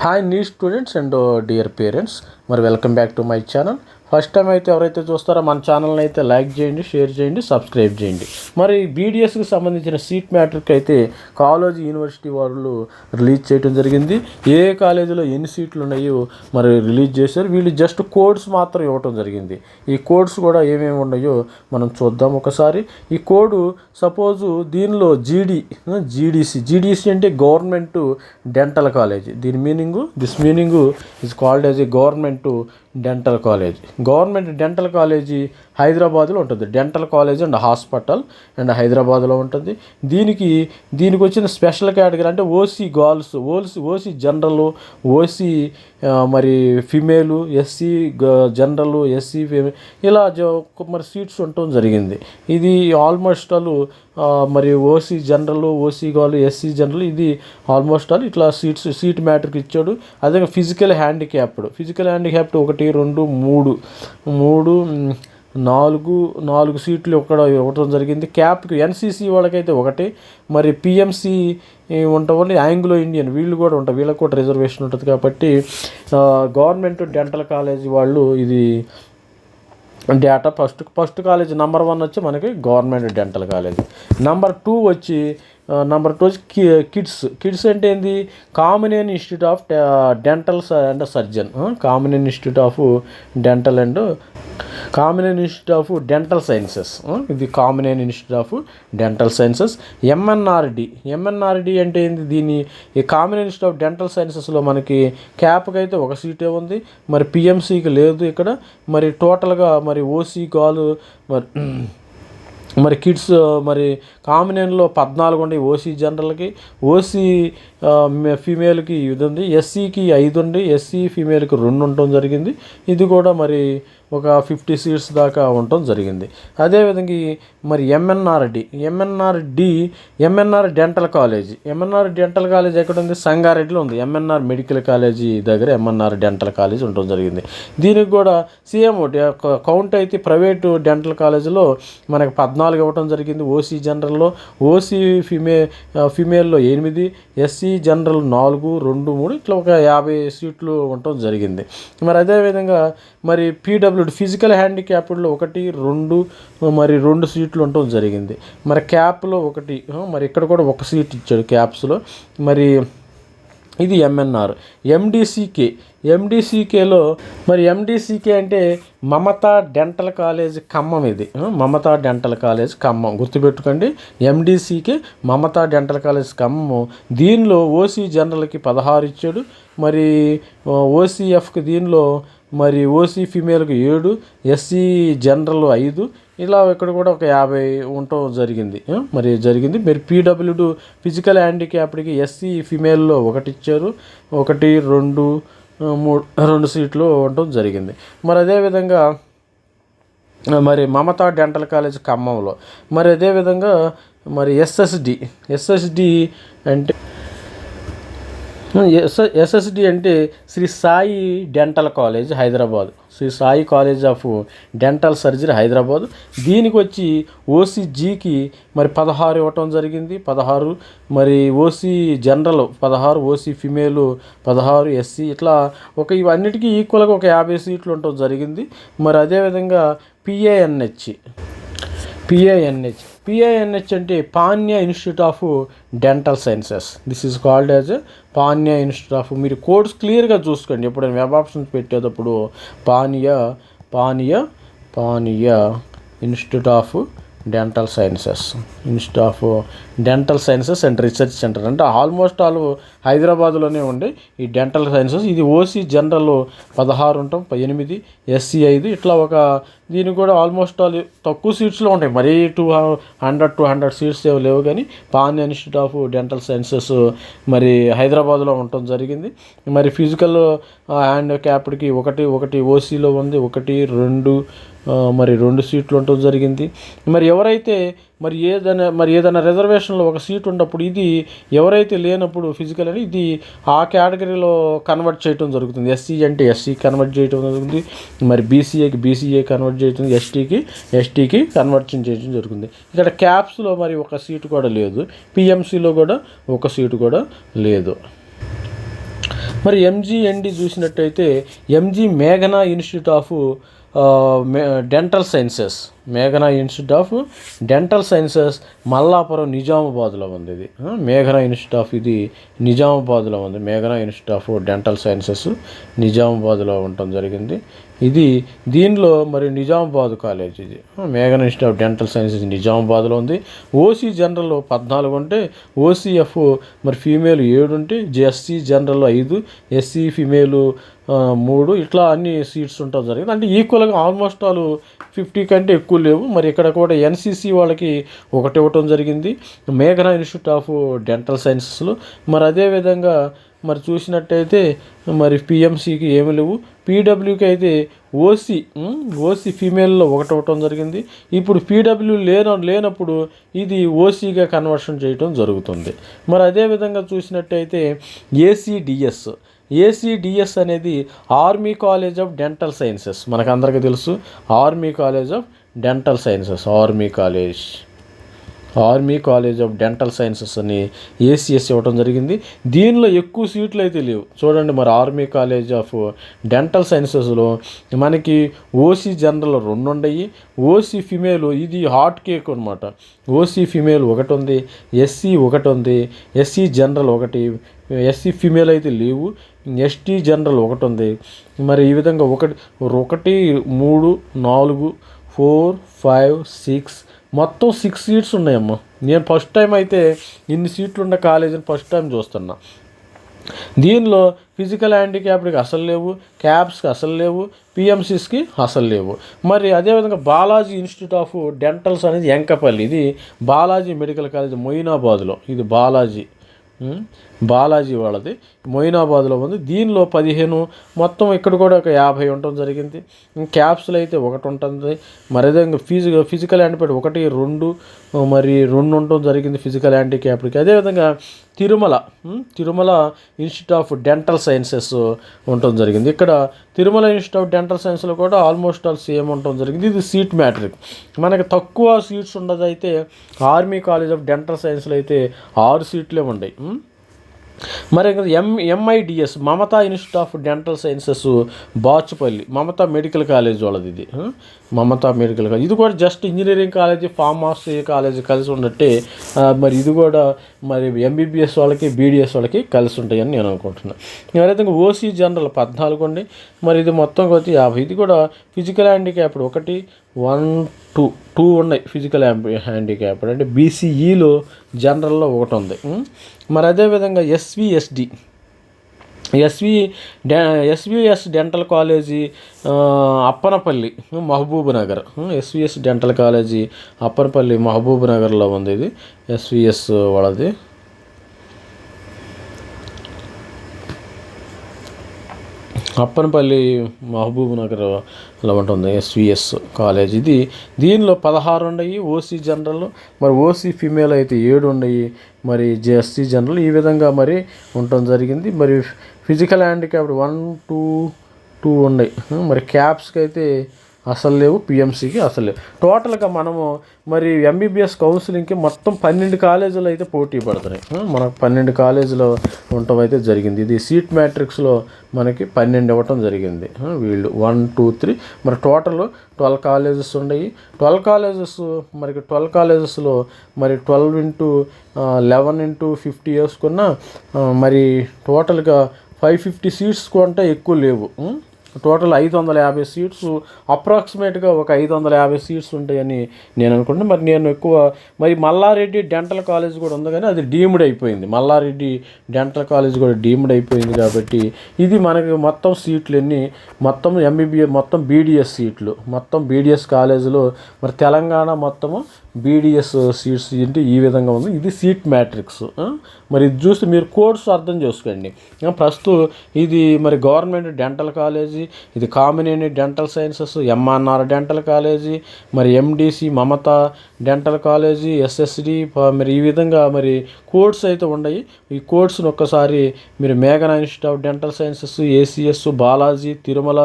Hi నీ students and dear parents మరి welcome back to my channel first time అయితే ఎవరైతే చూస్తారో మన ఛానల్ని అయితే లైక్ చేయండి షేర్ చేయండి సబ్స్క్రైబ్ చేయండి. మరి బీడిఎస్కి సంబంధించిన సీట్ మ్యాటర్కి అయితే కాలేజ్ యూనివర్సిటీ వాళ్ళు రిలీజ్ చేయడం జరిగింది. ఏ కాలేజీలో ఎన్ని సీట్లు ఉన్నాయో మరి రిలీజ్ చేశారు. వీళ్ళు జస్ట్ కోడ్స్ మాత్రం ఇవ్వటం జరిగింది. ఈ కోడ్స్ కూడా ఏమేమి ఉన్నాయో మనం చూద్దాం ఒకసారి. ఈ కోడ్ సపోజు దీనిలో జీడీ జీడీసీ జీడీసీ అంటే గవర్నమెంట్ డెంటల్ కాలేజ్ దీని meaning this meaning is called as a government dental college government dental college హైదరాబాద్లో ఉంటుంది. Dental college and hospital and హైదరాబాద్లో ఉంటుంది. దీనికి దీనికి వచ్చిన స్పెషల్ కేటగిరీ అంటే OC girls OC OC general OC మరి female SC general SC female ఇలా జ- మరి సీట్స్ ఉండటం జరిగింది. ఇది ఆల్మోస్ట్ ఆల్ మరి ఓసీ జనరల్ ఓసీ గాలు ఎస్సీ జనరల్ ఇది ఆల్మోస్ట్ ఆల్ ఇట్లా సీట్స్ సీట్ మ్యాటర్కి ఇచ్చాడు. అదే ఫిజికల్ హ్యాండిక్యాప్డ్. ఫిజికల్ హ్యాండిక్యాప్డ్ ఒకటి రెండు మూడు. మూడు నాలుగు నాలుగు సీట్లు ఇక్కడ ఇవ్వడం జరిగింది. క్యాప్కి ఎన్సీసీ వాళ్ళకైతే ఒకటి. మరి పిఎంసి ఉంటాం యాంగ్లో ఇండియన్ వీళ్ళు కూడా ఉంటారు. వీళ్ళకి కూడా రిజర్వేషన్ ఉంటుంది కాబట్టి గవర్నమెంట్ డెంటల్ కాలేజీ వాళ్ళు ఇది data first first college number one వచ్చి మనకి government dental college. Number two వచ్చి నెంబర్ టూ వచ్చి కిడ్స్. కిడ్స్ అంటే ఏంది? Kamineni institute of dental and surgeon. Kamineni institute of dental and Kamineni institute of dental sciences ఇది Kamineni institute of dental sciences MNRD MNRD అంటే ఏంది? దీని ఈ Kamineni institute of dental సైన్సెస్లో మనకి క్యాప్కి అయితే ఒక సీటే ఉంది. మరి పిఎంసీకి లేదు ఇక్కడ. మరి టోటల్గా మరి ఓసీ గాలు మరి మరి కిడ్స్ మరి కామినేన్లో పద్నాలుగు ఉండే ఓసీ జనరల్కి ఓసీ ఫీమేల్కి ఇది ఉంది. ఎస్సీకి ఐదు ఉండి ఎస్సీ ఫీమేల్కి రెండు ఉండటం జరిగింది. ఇది కూడా మరి ఒక ఫిఫ్టీ సీట్స్ దాకా ఉండటం జరిగింది. అదేవిధంగా మరి MNRD MNRD MNR dental college MNR dental college ఎక్కడ ఉంది? సంగారెడ్డిలో ఉంది. ఎంఎన్ఆర్ మెడికల్ కాలేజీ దగ్గర ఎంఎన్ఆర్ డెంటల్ కాలేజ్ ఉండటం జరిగింది. దీనికి కూడా సీఎం కౌంట్ అయితే ప్రైవేటు డెంటల్ కాలేజీలో మనకు పద్నాలుగు ఇవ్వటం జరిగింది. ఓసీ జనరల్లో ఓసీ ఫిమే ఫిమేల్లో ఎనిమిది ఎస్సీ జనరల్ నాలుగు రెండు మూడు ఇట్లా ఒక యాభై సీట్లు ఉండటం జరిగింది. మరి అదేవిధంగా మరి పీడబ్ల్యూడి ఫిజికల్ హ్యాండిక్యాప్డ్లో ఒకటి రెండు మరి రెండు సీట్లు ఉండటం జరిగింది. మరి క్యాప్లో ఒకటి మరి ఇక్కడ కూడా ఒక సీట్ ఇచ్చాడు క్యాప్స్లో. మరి ఇది ఎంఎన్ఆర్. ఎండిసికే ఎండిసికేలో మరి ఎండిసికే అంటే మమతా డెంటల్ కాలేజ్ ఖమ్మం ఇది. Mamata dental college Khammam. గుర్తుపెట్టుకోండి MDCK Mamata dental college Khammam. దీనిలో ఓసీ జనరల్కి పదహారు ఇచ్చాడు. మరి ఓసీఎఫ్కి దీనిలో మరి ఓసీ ఫీమేల్కి ఏడు ఎస్సీ జనరల్ ఐదు. ఇలా ఇక్కడ కూడా ఒక యాభై ఉండటం జరిగింది. మరి జరిగింది. మరి పీడబ్ల్యూడు ఫిజికల్ హ్యాండిక్యాప్డ్కి ఎస్సీ ఫిమేల్లో ఒకటి ఇచ్చారు. ఒకటి రెండు మూడు రెండు సీట్లు ఉండటం జరిగింది. మరి అదేవిధంగా మరి మమతా డెంటల్ కాలేజ్ ఖమ్మంలో మరి అదేవిధంగా మరి ఎస్ఎస్డి ఎస్ఎస్డి అంటే ఎస్ ఎస్ఎస్డి అంటే Sri Sai dental college Hyderabad. Sri Sai college of dental surgery Hyderabad. దీనికి వచ్చి ఓసీజీకి మరి పదహారు ఇవ్వటం జరిగింది. పదహారు మరి ఓసీ జనరల్ పదహారు ఓసీ ఫిమేల్ పదహారు ఎస్సీ ఇట్లా ఒక ఇవన్నిటికీ ఈక్వల్గా ఒక యాభై సీట్లు ఉండటం జరిగింది. మరి అదేవిధంగా పిఏఎన్హెచ్ పిఏఎన్హెచ్. పిఐఎన్హెచ్ అంటే Panineeya institute of dental sciences. This is called as Panineeya institute of మీరు కోడ్స్ క్లియర్గా చూసుకోండి. ఎప్పుడైనా వెబ్ ఆప్షన్స్ పెట్టేటప్పుడు Panineeya Panineeya Panineeya institute of dental sciences. Institute of dental sciences and research centre. అంటే almost all హైదరాబాద్లోనే ఉండే ఈ dental sciences. ఇది ఓసీ జనరల్ పదహారు ఉంటాం ఎనిమిది ఎస్సీ ఐదు. ఇట్లా ఒక దీనికి కూడా ఆల్మోస్ట్ ఆల్ తక్కువ సీట్స్లో ఉంటాయి. మరీ two hundred two hundred seats ఏమి లేవు కానీ Pan institute of dental sciences మరి హైదరాబాద్లో ఉండటం జరిగింది. మరి ఫిజికల్ హ్యాండ్ క్యాప్డ్కి ఒకటి ఒకటి ఓసీలో ఉంది ఒకటి రెండు మరి రెండు సీట్లు ఉండటం జరిగింది. మరి ఎవరైతే మరి ఏదైనా మరి ఏదైనా రిజర్వేషన్లో ఒక సీట్ ఉన్నప్పుడు ఇది ఎవరైతే లేనప్పుడు ఫిజికల్ అని ఇది ఆ కేటగిరీలో కన్వర్ట్ చేయడం జరుగుతుంది. ఎస్సీ అంటే ఎస్సీ కన్వర్ట్ చేయడం జరుగుతుంది. మరి బీసీఏకి బీసీఏ కన్వర్ట్ చేయడం ఎస్టీకి ఎస్టీకి కన్వర్షన్ చేయడం జరుగుతుంది. ఇక్కడ క్యాప్స్లో మరి ఒక సీటు కూడా లేదు. పిఎంసీలో కూడా ఒక సీటు కూడా లేదు. మరి ఎంజీఎన్డి చూసినట్టయితే ఎంజీ మేఘనా ఇన్స్టిట్యూట్ ఆఫ్ డెంటల్ సైన్సెస్ మేఘనా institute of dental sciences Mallapuram నిజామాబాద్లో ఉంది ఇది. మేఘనా ఇన్స్టిట్యూట్ ఆఫ్ ఇది నిజామాబాద్లో ఉంది. మేఘనా ఇన్స్టిట్యూట్ ఆఫ్ డెంటల్ సైన్సెస్ నిజామాబాద్లో ఉండటం జరిగింది. ఇది దీనిలో మరి నిజామాబాద్ కాలేజ్ ఇది. మేఘన ఇన్స్టిట్యూట్ ఆఫ్ డెంటల్ సైన్సెస్ నిజామాబాద్లో ఉంది. ఓసీ జనరల్ పద్నాలుగు ఉంటే ఓసీఎఫ్ మరి ఫీమేల్ ఏడు ఉంటే ఎస్సీ జనరల్ ఐదు ఎస్సీ ఫీమేల్ మూడు ఇట్లా అన్ని సీట్స్ ఉండటం జరిగింది. అంటే ఈక్వల్గా ఆల్మోస్ట్ ఆల్ ఫిఫ్టీ కంటే ఎక్కువ లేవు. మరి ఇక్కడ కూడా ఎన్సీసీ వాళ్ళకి ఒకటి ఇవ్వటం జరిగింది. మేఘనా ఇన్స్టిట్యూట్ ఆఫ్ డెంటల్ సైన్సెస్లో. మరి అదేవిధంగా మరి చూసినట్టయితే మరి పిఎంసీకి ఏమి లేవు. పీడబ్ల్యూకి అయితే ఓసీ ఓసీ ఫీమేల్లో ఒకటి ఇవ్వటం జరిగింది. ఇప్పుడు పీడబ్ల్యూ లేన లేనప్పుడు ఇది ఓసీగా కన్వర్షన్ చేయటం జరుగుతుంది. మరి అదేవిధంగా చూసినట్టయితే ఏసీడిఎస్. ఏసీడిఎస్ అనేది army college of dental sciences. మనకు అందరికీ తెలుసు army college of dental sciences army college. Army college of dental sciences అని ఏసీఎస్ ఇవ్వడం జరిగింది. దీనిలో ఎక్కువ సీట్లు అయితే లేవు. చూడండి మరి ఆర్మీ కాలేజ్ ఆఫ్ డెంటల్ సైన్సెస్లో మనకి ఓసీ జనరల్ రెండు ఉన్నాయి ఓసీ ఫిమేల్ ఇది హాట్ కేక్ అనమాట ఓసీ ఫిమేల్ ఒకటి ఉంది ఎస్సీ ఒకటి ఉంది ఎస్సీ జనరల్ ఒకటి ఎస్సీ ఫిమేల్ అయితే లేవు ఎస్టీ జనరల్ ఒకటి ఉంది. మరి ఈ విధంగా ఒకటి ఒకటి మూడు నాలుగు ఫోర్ ఫైవ్ సిక్స్ మొత్తం సిక్స్ సీట్స్ ఉన్నాయమ్మా. నేను ఫస్ట్ టైం అయితే ఇన్ని సీట్లు ఉన్న కాలేజీని ఫస్ట్ టైం చూస్తున్నా. దీనిలో ఫిజికల్ హ్యాండిక్యాప్డ్కి అసలు లేవు క్యాబ్స్కి అసలు లేవు పిఎంసీస్కి అసలు లేవు. మరి అదేవిధంగా బాలాజీ ఇన్స్టిట్యూట్ ఆఫ్ డెంటల్స్ అనేది ఎంకపల్లి. ఇది బాలాజీ మెడికల్ కాలేజ్ మొయినాబాద్లో. ఇది బాలాజీ. బాలాజీ వాళ్ళది. మొయినాబాద్లో ఉంది. దీనిలో పదిహేను మొత్తం ఇక్కడ కూడా ఒక యాభై ఉండటం జరిగింది. క్యాప్సులు అయితే ఒకటి ఉంటుంది. మరి అదేవిధంగా ఫిజి ఫిజికల్ హ్యాండిక్యాప్ ఒకటి రెండు మరి రెండు ఉండటం జరిగింది ఫిజికల్ హ్యాండిక్యాప్డ్కి అదేవిధంగా Tirumala Tirumala institute of dental sciences ఉండటం జరిగింది. ఇక్కడ తిరుమల ఇన్స్టిట్యూట్ ఆఫ్ డెంటల్ సైన్స్లో కూడా ఆల్మోస్ట్ ఆల్ సేమ్ ఉండటం జరిగింది. ఇది సీట్ మ్యాట్రిక్. మనకి తక్కువ సీట్స్ ఉండదైతే ఆర్మీ కాలేజ్ ఆఫ్ డెంటల్ సైన్స్లో అయితే ఆరు సీట్లే ఉన్నాయి మరి M MIDS Mamata institute of dental sciences Bachupally Mamata medical college వాళ్ళది ఇది. Mamata medical college. ఇది కూడా just engineering college pharmacy college కలిసి ఉన్నట్టే మరి ఇది కూడా మరి ఎంబీబీఎస్ వాళ్ళకి బీడిఎస్ వాళ్ళకి కలిసి ఉంటాయని నేను అనుకుంటున్నాను ఎవరైతే ఓసీ జనరల్ పద్నాలుగు అండి మరి ఇది మొత్తం వచ్చి యాభై. ఇది కూడా ఫిజికల్ హ్యాండిక్యాప్డ్ ఒకటి వన్ టూ టూ ఉన్నాయి ఫిజికల్ హ్యాండిక్యాప్డ్ అంటే బీసీఈలో జనరల్లో ఒకటి ఉంది. మరి అదేవిధంగా ఎస్విఎస్డి ఎస్వి డె SVS dental college Appanapally Mahabubnagar. SVS dental college Appanapally Mahabub నగర్లో ఉంది ఇది. ఎస్విఎస్ వాళ్ళది. అప్పనపల్లి మహబూబ్ నగర్లో ఉంటుంది ఎస్విఎస్ కాలేజ్. ఇది దీనిలో పదహారు ఉన్నాయి. ఓసీ జనరల్ మరి ఓసీ ఫీమేల్ అయితే ఏడు ఉన్నాయి. మరి జెఎస్సీ జనరల్ ఈ విధంగా మరి ఉండటం జరిగింది. మరి physical handicapped one two two ఉన్నాయి. మరి క్యాప్స్కి అయితే అసలు లేవు పిఎంసీకి అసలు లేవు. టోటల్గా మనము మరి ఎంబీబీఎస్ కౌన్సిలింగ్కి మొత్తం పన్నెండు కాలేజీలు అయితే పోటీ పడుతున్నాయి. మనకు పన్నెండు కాలేజీలో ఉండటం అయితే జరిగింది. ఇది సీట్ మ్యాట్రిక్స్లో మనకి పన్నెండు ఇవ్వటం జరిగింది. వీళ్ళు వన్ టూ త్రీ మరి టోటల్ ట్వెల్వ్ కాలేజెస్ ఉన్నాయి. ట్వెల్వ్ కాలేజెస్ మరి ట్వెల్వ్ కాలేజెస్లో మరి twelve into eleven into fifty వేసుకున్న మరి టోటల్గా ఫైవ్ ఫిఫ్టీ సీట్స్ కొంటే ఎక్కువ లేవు టోటల్ ఐదు వందల యాభై సీట్స్ అప్రాక్సిమేట్గా ఒక ఐదు వందల యాభై సీట్స్ ఉంటాయని నేను అనుకుంటున్నాను మరి నేను ఎక్కువ మరి మల్లారెడ్డి డెంటల్ కాలేజ్ కూడా ఉంది కానీ అది డీమ్డ్ అయిపోయింది. మల్లారెడ్డి డెంటల్ కాలేజ్ కూడా డీమ్డ్ అయిపోయింది కాబట్టి ఇది మనకి మొత్తం సీట్లు ఎన్ని మొత్తం ఎంబీబీఏ మొత్తం బీడిఎస్ సీట్లు మొత్తం బీడిఎస్ కాలేజీలో మరి తెలంగాణ మొత్తము బీడిఎస్ సీట్స్ ఏంటి ఈ విధంగా ఉంది. ఇది సీట్ మ్యాట్రిక్స్ మరి ఇది చూస్తే మీరు కోడ్స్ అర్థం చేసుకోండి. ప్రస్తుతం ఇది మరి గవర్నమెంట్ డెంటల్ కాలేజీ ఇది Kamineni dental sciences MRR dental college మరి MDC Mamata dental college SSD మరి ఈ విధంగా మరి కోడ్స్ అయితే ఉన్నాయి. ఈ కోడ్స్ని ఒక్కసారి మీరు మేఘనా institute of dental sciences ACS Balaji Tirumala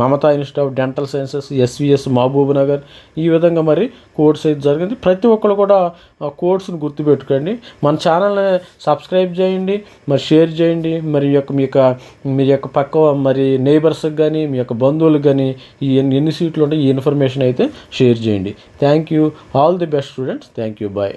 Mamata institute of dental sciences SVS Mahabubnagar. ఈ విధంగా మరి కోడ్స్ అయితే జరిగింది. ప్రతి ఒక్కరు కూడా ఆ కోడ్స్ని గుర్తుపెట్టుకోండి. మన ఛానల్ని సబ్స్క్రైబ్ చేయండి మరి షేర్ చేయండి. మరి యొక్క మీ యొక్క మీ యొక్క పక్క మరి నేబర్స్కి కానీ మీ యొక్క బంధువులకు కానీ ఈ ఎన్ని ఎన్ని సీట్లు ఉంటాయి ఈ ఇన్ఫర్మేషన్ అయితే షేర్ చేయండి. Thank you all the best students thank you bye